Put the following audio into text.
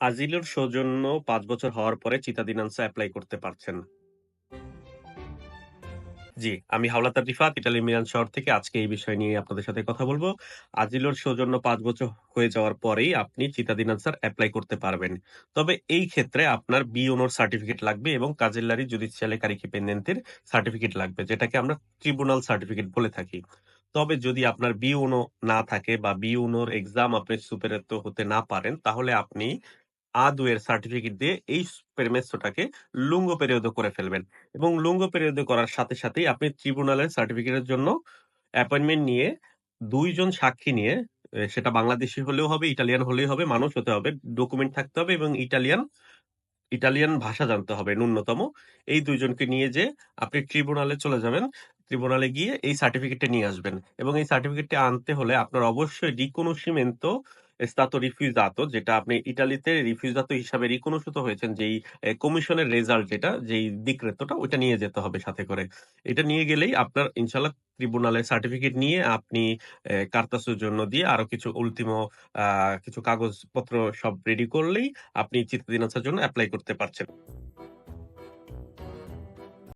আজিলোর সৌজন্য পাঁচ বছর হওয়ার পরে চিতাদিনান্সা এপ্লাই করতে পারছেন। জি, আমি হাওলাদার রিফাত ইতালির মিলান শহর থেকে আজকে এই বিষয় নিয়ে আপনাদের সাথে কথা বলব। আজিলোর সৌজন্য ৫ বছর হয়ে যাওয়ার পরেই আপনি চিতাদিনান্সার এপ্লাই করতে পারবেন। তবে এই ক্ষেত্রে আপনার বিওনোর সার্টিফিকেট লাগবে এবং কাজেল্লারি জুডিশিয়ালে কারিকি পেন্ডেন্তের সার্টিফিকেট লাগবে। যেটাকে আমরা ট্রিব্যুনাল সার্টিফিকেট বলে থাকি। তবে যদি আপনার বিওনো না থাকে বা বিওনোর এক্সাম আপনি সুপেরেতো হতে না পারেন, তাহলে আপনি A2 এর সার্টিফিকেট দিয়ে এই পেরমেসোটাকে লুঙ্গো পেরিওদো করে ফেলবেন। এবং লুঙ্গো পেরিওদো করার সাথে সাথেই আপনি ট্রিব্যুনালের সার্টিফিকেটের জন্য অ্যাপয়েন্টমেন্ট নিয়ে দুইজন সাক্ষী নিয়ে সেটা বাংলাদেশী হলেও হবে, ইটালিয়ান হলেই হবে, মানুষ হতে হবে, ডকুমেন্ট থাকতে হবে এবং ইটালিয়ান ইটালিয়ান ভাষা জানতে হবে ন্যূনতম। এই দুইজনকে নিয়ে যেয়ে আপনি ট্রিব্যুনালে চলে যাবেন। ট্রিব্যুনালে গিয়ে এই সার্টিফিকেটটা নিয়ে আসবেন। এবং এই সার্টিফিকেটটা আনতে হলে আপনার অবশ্যই রিকোনোসিমেন্তো স্তাতো রিফিউজাতো যেটা আপনি ইটালিতে রিফিউজাতো হিসাবে রিকোনোসিতো হয়েছেন যেই কমিশনের রেজাল্ট যেটা, যেই ডিক্রেতোটা ওইটা নিয়ে যেতে হবে সাথে করে। এটা নিয়ে গেলেই আপনার ইনশাআল্লাহ ট্রিব্যুনালের সার্টিফিকেট নিয়ে আপনি এ কার্তা সৌজন্য দিয়ে আরও কিছু উল্টিমো কিছু কাগজপত্র সব রেডি করলেই আপনি চিতাদিনান্সার জন্য এপ্লাই করতে পারছেন।